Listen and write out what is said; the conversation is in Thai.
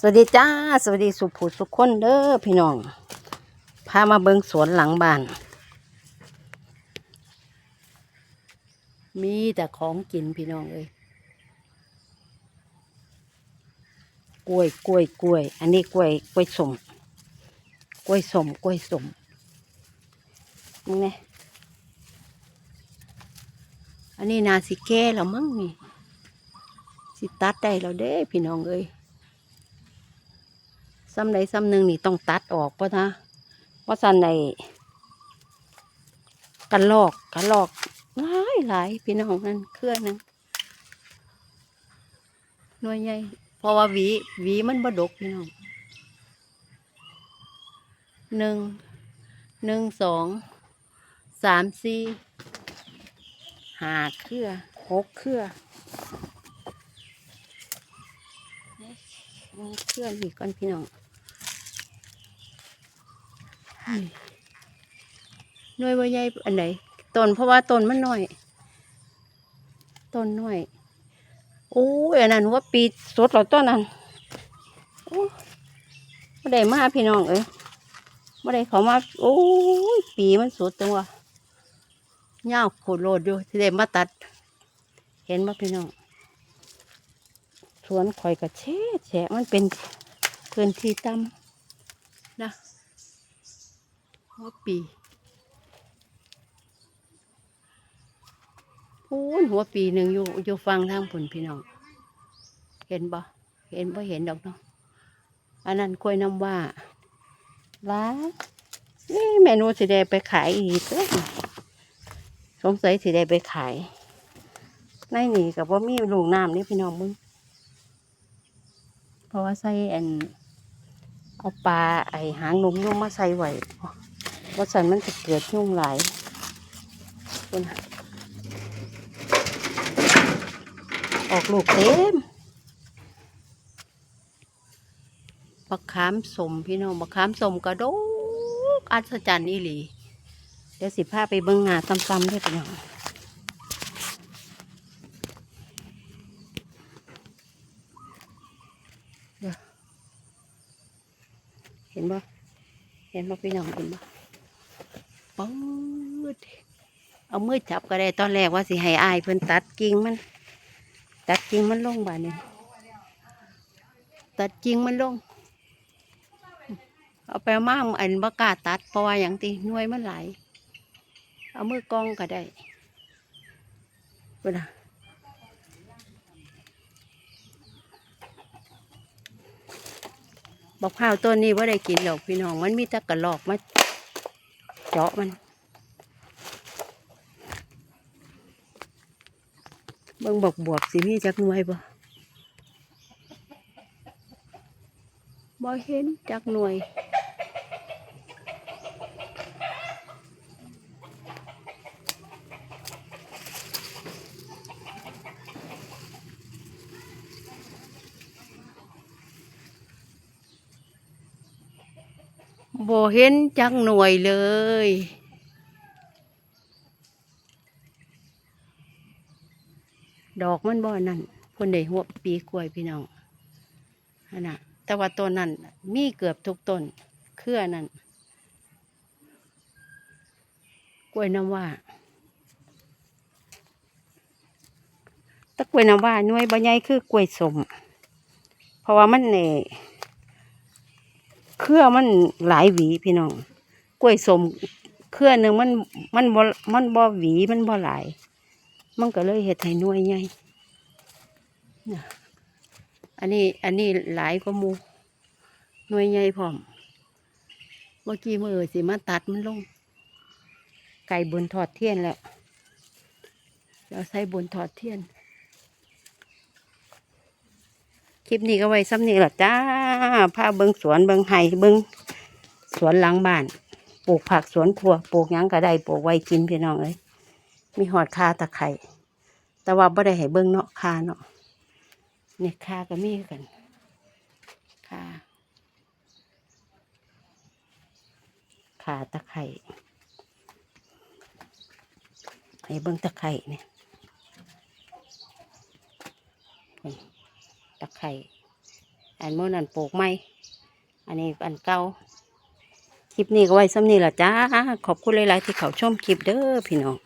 สวัสดีจ้า สวัสดีสุภูสุขคนเด้อพี่น้อง พามาเบิงสวนหลังบ้าน มีแต่ของกินพี่น้องเอ้ยกล้วยกล้วยกล้วย อันนี้กล้วยกล้วยสมกล้วยสมกล้วยสมมึงไงอันนี้นาสิแก่แล้วมั้งนี่ สิตัดได้แล้วเด้พี่น้องเอ้ย ซ้ำใดซ้ำหนึ่งนี่ต้องตัดออกเพราะนะเพราะสันในกันลอกกันลอกหลายหลายพี่น้องนั่นเครื่อหนึงหน่วยใหญ่เพราะว่าหวีหวีมันบดกพี่น้องหนึ่งหนึ่งสองสามสี่หาเครือหกเครือเอาเครือนี่ก่อนพี่น้อง หน่วยว่าใหญ่อันไหนต้นเพราะว่าต้นมันน้อยต้นน้อยโอ้ยอันนั้นว่าปีสดเหราต้นนั้นโอ้ไม่ได้มาพี่น้องเอ้ยไม่ได้เขามาโอ้ยปีมันสดจังวะเงาวโคตรโลดอยู่ที่ได้มาตัด เห็นมพี่น้องสวนข่อยกระเชะแฉะมันเป็นพื้นที่ต่ำนะ หัวปีพูนหัวปีหนึ่งอยู่อยู่ฟังทางผลพี่น้อง เห็นบ่เห็นบ่เห็นดอกเนาะอันนั้นกล้วยน้ำว่าล้านี่เมนูสิได้ไปขายอีกเด้อสงสัยสิได้ไปขายในนี่กับว่ามีลูกน้ำนี่พี่น้องมึงเพราะว่าใส่อันเอาปลาไอหางนมยุ่งมาใส่ไว้ ว่าสันมันจะเกิดยุ่งหลายคุณน่ะออกลูกเต็มบักขามสมพี่น้องบักขามสมกระโดกอัศจรรย์อีหลี เดี๋ยวสิพาไปเบิ้งงาซ้ำๆด้วยพี่น้องเดี๋ยวเห็นบ่เห็นบ่พี่น้องเห็นบ่ ปื๊ดเอามือจับก็ได้ตอนแรกว่าสิให้อายเพิ่นตัดกิ่งมัน ตัดกิ่งมันลงบ่านี่ตัดกิ่งมันลง เอาไปเอามาอันบ่กาตัดเพราะว่าอย่างตีน่วยมันไหลเอามือกองก็ได้เวลาบอกข้าวต้นนี้ว่าได้กินดอกพี่น้อง มันมีตะกระลอกมา เจาะมันเบิ่งบอกบวบสิมีจักหน่วยบ่บ่เห็นจักหน่วย บ่เห็นจักหน่วยเลย ดอกมันบ่นั่นพ่นได้หัวปีกล้วยพี่น้องนั่นน่ะ แต่ว่าต้นนั้นมีเกือบทุกต้นเครือนั่นกล้วยน้ำว่าตะกล้วยน้ำว่าหน่วยใบใหญ่คือกล้วยสม เพราะว่ามันเนี่ย เครือมันหลายหวีพี่น้องกล้วยสมเครือหนึ่งมันมันบ่มันบ่หวีมันบ่หลาย มันก็เลยเห็ดให้น่วยใหญ่อันนี้อันนี้หลายกว่ามูหน่วยใหญ่พร้อมเมื่อกี้มือสิมาตัดมันลง ไก่บนถอดเทียนแล้วเราใส่บนถอดเทียน คลิปนี้ก็ไว้ซ้ำนี้แหละจ้า พาเบิงสวนเบิงไห่เบิงสวนหลังบ้าน ปลูกผักสวนครัว ปลูกยังก็ได้ปลูกไว้กินพี่น้องเอ้ยมีหอดคาตะไคร่แต่ว่าบ่ได้ให้เบิ่งเนาะคาเนาะเนี่ยคาก็มีกันคาคาตะไคร่ให้เบิ่งตะไคร่เนี่ยตะไคร่ อันเมื่อนั้นปลูกไม้อันนี้อันเก่าคลิปนี้ก็ไว้ซ้ำนี่ละจ้า ขอบคุณหลาย ๆ ที่เขาชมคลิปเด้อพี่น้อง